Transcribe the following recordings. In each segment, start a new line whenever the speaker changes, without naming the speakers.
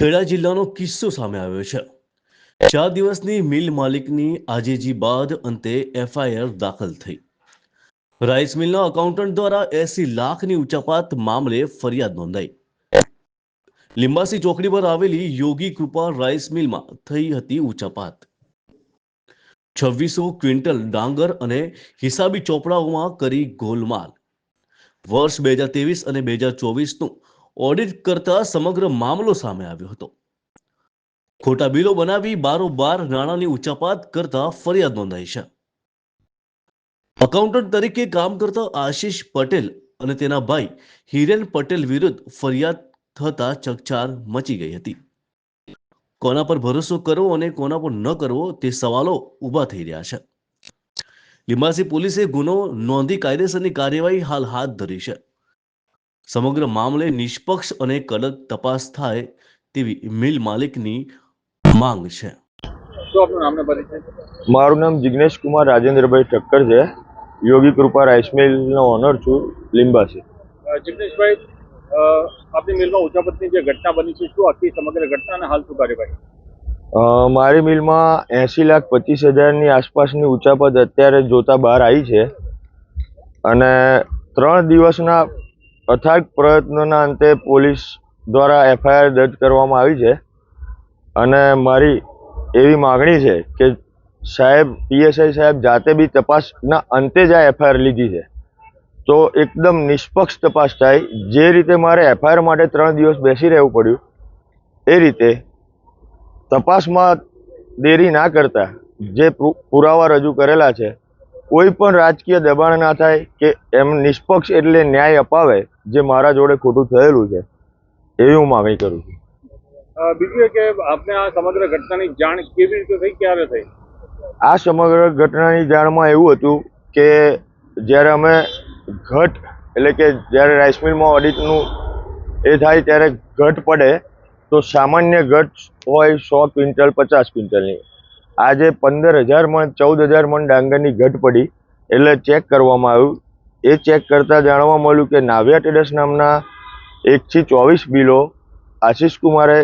ખેડા જિલ્લાનો કિસ્સો સામે આવ્યો છે. ચાર દિવસની મિલ માલિકની આજીજી બાદ અંતે એફઆઈઆર દાખલ થઈ. રાઈસ મિલના એકાઉન્ટન્ટ દ્વારા એસી લાખની ઉચાપાત મામલે ફરિયાદ નોંધાઈ. લિંબાસી ચોકડી પર આવેલી યોગી કૃપા રાઈસ મિલમાં થઈ હતી ઉચાપાત. છવ્વીસો ક્વિન્ટલ ડાંગર અને હિસાબી ચોપડાઓમાં કરી ગોલમાલ. વર્ષ બે હજાર ત્રેવીસ અને બે હજાર ચોવીસનું ઓડિટ કરતા સમગ્ર મામલો સામે આવ્યો હતો. ખોટા બિલો બનાવી બારોબાર નાણાંની ઉચાપાત કરતા ફરિયાદ નોંધાઈ છે. અકાઉન્ટન્ટ તરીકે કામ કરતા આશીષ પટેલ અને તેના ભાઈ હિરેન પટેલ વિરુદ્ધ ફરિયાદ થતા ચકચાર મચી ગઈ હતી. કોના પર ભરોસો કરવો અને કોના પર ન કરવો તે સવાલો ઊભા થઈ રહ્યા છે. લિંબાસી પોલીસે ગુનો નોંધી કાયદેસરની કાર્યવાહી હાલ હાથ ધરી છે. સમગ્ર મામલે નિષ્પક્ષ અને કડક તપાસ થાય તેવી મિલ માલિકની માંગ છે.
મારું નામ જિગ્નેશ કુમાર રાજેન્દ્રભાઈ ઠક્કર છે. યોગી કૃપા રાઈસ મિલનો ઓનર છું. લીંબાસી
છે. જિગ્નેશભાઈ આપની મિલમાં ઉચાપતની જે ઘટના બની છે શું આખી સમગ્ર ઘટના અને હાલ શું કાર્યવાહી?
અ, મારી મિલમાં એસી લાખ પચીસ હજારની આસપાસની ઉચાપત અત્યારે જોતા બહાર આવી છે. અને ત્રણ દિવસના અથાગ પ્રયત્નોના અંતે પોલીસ દ્વારા એફઆઈઆર દર્જ કરવામાં આવી છે. અને મારી એવી માગણી છે કે સાહેબ, પીએસઆઈ સાહેબ જાતે બી તપાસના અંતે જ આ એફઆઈઆર લીધી છે. તો એકદમ નિષ્પક્ષ તપાસ થાય. જે રીતે મારે એફઆઈઆર માટે ત્રણ દિવસ બેસી રહેવું પડ્યું, એ રીતે તપાસમાં દેરી ના કરતા જે પુર- પુરાવા રજૂ કરેલા છે, કોઈ પણ રાજકીય દબાણ ના થાય કે એમ નિષ્પક્ષ એટલે ન્યાય અપાવે જે મારા જોડે ખોટું થયેલું છે એવી હું માગણી કરું છું.
બીજું કે આપને આ સમગ્ર ઘટનાની જાણ કેવી રીતે થઈ ક્યારે થઈ?
આ સમગ્ર ઘટનાની જાણમાં એવું હતું કે જ્યારે અમે ઘટ એટલે કે જ્યારે રાઈસ મિલમાં ઓડિટનું એ થાય ત્યારે ઘટ પડે તો સામાન્ય ઘટ હોય સો ક્વિન્ટલ પચાસ ક્વિન્ટલની. આજે પંદર હજાર મણ ચૌદ હજાર મણ ડાંગરની ઘટ પડી એટલે ચેક કરવામાં આવ્યું એ ચેક કરતાં જાણવા મળ્યું કે નાવ્યા ટ્રેડર્સ નામના એકથી ચોવીસ બિલો આશિષ કુમારે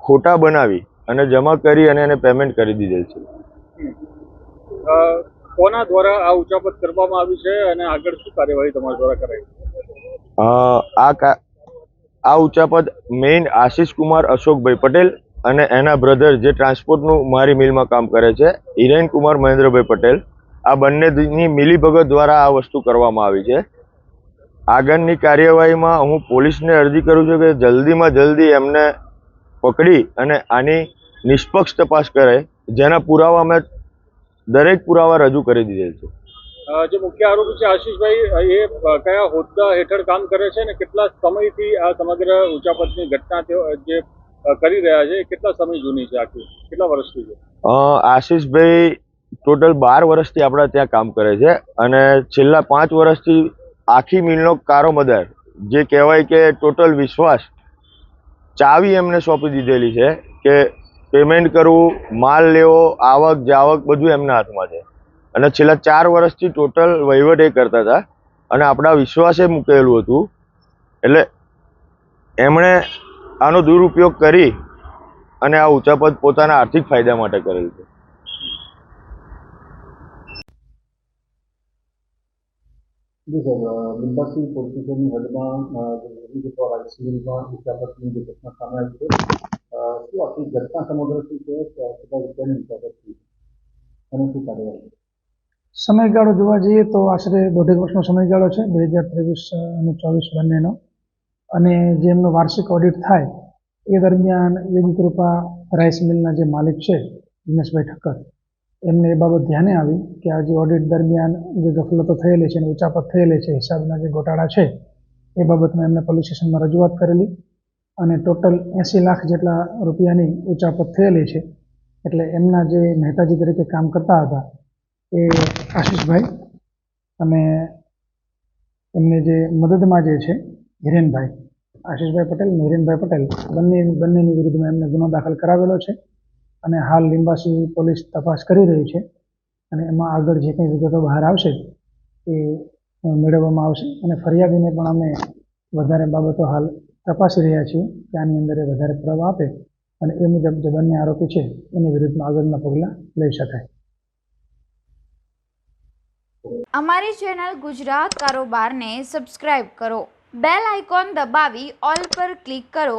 ખોટા બનાવી અને જમા કરી અને એને પેમેન્ટ કરી દીધેલ છે.
કોના દ્વારા આ ઉચાપત કરવામાં આવી છે અને આગળ શું કાર્યવાહી તમારા દ્વારા કરાઈ
આ આ ઉચાપત મેઇન આશિષ કુમાર અશોકભાઈ પટેલ અને એના બ્રધર જે ટ્રાન્સપોર્ટનું મારી મિલમાં કામ કરે છે હિરેન કુમાર મહેન્દ્રભાઈ પટેલ આ બંનેની મિલીભગત દ્વારા આ વસ્તુ કરવામાં આવી છે. આગળની કાર્યવાહીમાં હું પોલીસને અરજી કરું છું કે જલ્દીમાં જલ્દી એમને પકડી અને આની નિષ્પક્ષ તપાસ કરે જેના પુરાવા અમે દરેક પુરાવા રજૂ કરી દીધેલ છે.
જે મુખ્ય આરોપી છે આશીષભાઈ એ કયા હોદ્દા હેઠળ કામ કરે છે અને કેટલા સમયથી આ સમગ્ર ઉચાપતની ઘટના જે કરી રહ્યા છે એ કેટલા સમય જૂની છે આખી? કેટલા વર્ષથી છે?
આશીષભાઈ ટોટલ બાર વર્ષથી આપણા ત્યાં કામ કરે છે અને છેલ્લા પાંચ વર્ષથી આખી મિલનો કારોમદાર જે કહેવાય કે ટોટલ વિશ્વાસ, ચાવી એમને સોંપી દીધેલી છે કે પેમેન્ટ કરવું, માલ લેવો, આવક, જાવક બધું એમના હાથમાં છે. અને છેલ્લા ચાર વર્ષથી ટોટલ વહીવટ એ કરતા હતા અને આપણા વિશ્વાસે મૂકેલું હતું. એટલે એમણે આનો દુરુપયોગ કરી અને આ ઉચાપત પોતાના આર્થિક ફાયદા માટે કરેલ છે.
જી સર બિંદાસિંહ પોલીસ હદમાં જે રાઈસ મિલમાં જે ઘટના સામે આવી છે શું આખી ઘટના સમગ્ર શું છે કેટલા રૂપિયાની ઉચાપત થઈ અને શું કાર્યવાહી
સમયગાળો જોવા જઈએ તો આશરે દોઢેક વર્ષનો સમયગાળો છે બે હજાર ત્રેવીસ અને ચોવીસ બંનેનો અને જે એમનો વાર્ષિક ઓડિટ થાય એ દરમિયાન યોગી કૃપા રાઈસ મિલના જે માલિક છે દિનેશભાઈ ઠક્કર એમને એ બાબત ધ્યાને આવી કે આ જે ઓડિટ દરમિયાન જે ગફલતો થયેલી છે અને ઉચાપત થયેલી છે, હિસાબના જે ગોટાળા છે, એ બાબતમાં એમને પોલીસ સ્ટેશનમાં રજૂઆત કરેલી અને ટોટલ એંસી લાખ જેટલા રૂપિયાની ઉચાપત થયેલી છે. એટલે એમના જે મહેતાજી તરીકે કામ કરતા હતા એ આશીષભાઈ અને એમને જે મદદમાં જે છે, હિરેનભાઈ. આશીષભાઈ પટેલ અને હિરેનભાઈ પટેલ બંને, બંનેની વિરુદ્ધમાં એમને ગુનો દાખલ કરાવેલો છે. અને હાલ લિંબાસી પોલીસ તપાસ કરી રહી છે. અને એમાં આગળ જે કંઈ વિગતો બહાર આવશે એ મેળવવામાં આવશે. અને ફરિયાદીને પણ અમે વધારે બાબતો હાલ તપાસી રહ્યા છીએ કે આની અંદર એ વધારે પુરાવા આપે અને એ મુજબ જે બંને આરોપી છે એની વિરુદ્ધમાં આગળના પગલાં લઈ શકાય.
અમારી ચેનલ ગુજરાત કારોબારને સબસ્ક્રાઇબ કરો. બેલ આઇકોન દબાવી ઓલ પર ક્લિક કરો.